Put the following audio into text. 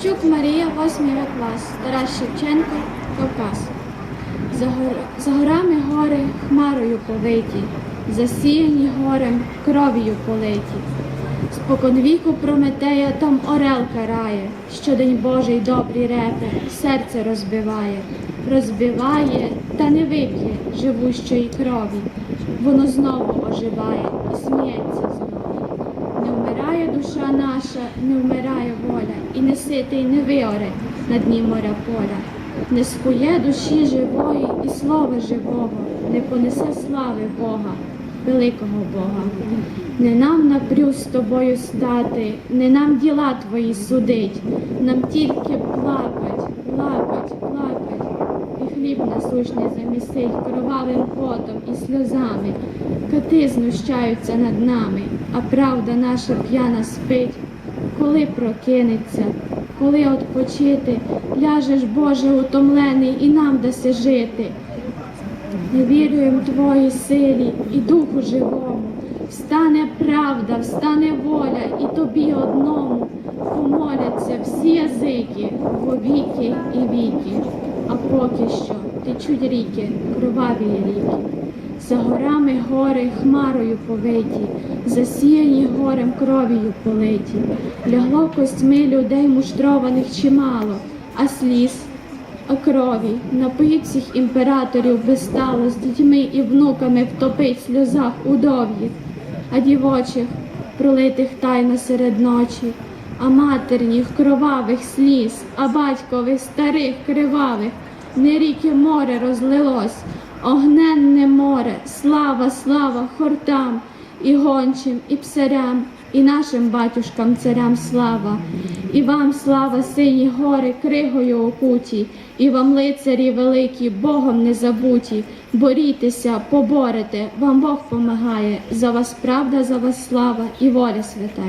Щук Марія, восьмий В клас, Тарас Шевченко, Кавказ. За, гор... за горами гори хмарою повиті, засіяні горем кров'ю политі. Споконвіку Прометея там орел карає, щодень Божий добрі репи, серце розбиває, розбиває та не вип'є живущої крові. Воно знову оживає і сміється душа наша, не вмирає воля, і не ситий не виоре на дні моря поля. Не скує душі живої і слова живого, не понесе слави Бога, великого Бога. Не нам напрю з тобою стати, не нам діла твої судить, нам тільки плакать, насущний замісить кровавим потом і сльозами. Кати знущаються над нами, а правда наша п'яна спить. Коли прокинеться, коли odpoчити, ляжеш, Боже, утомлений, і нам даси жити. Не віруєм Твоїй силі і духу живому. Встане правда, встане воля, і тобі одному помоляться всі язики во віки і віки. А поки що течуть ріки, кроваві ріки. За горами гори хмарою повиті, засіяні горем кров'ю политі. Лягло костьми людей муштрованих чимало, а сліз а крові напоїть всіх імператорів безстало з дітьми і внуками втопить сльозах удов'їх, а дівочих пролитих тайно серед ночі, а матерніх кровавих сліз, а батькових старих кривавих, не ріки море розлилось, огненне море, слава, слава хортам, і гончим, і псарям, і нашим батюшкам царям слава. І вам слава, сині гори, кригою окуті, і вам, лицарі великі, Богом не забуті. Борітеся, поборете, вам Бог помагає. За вас правда, за вас слава і воля свята.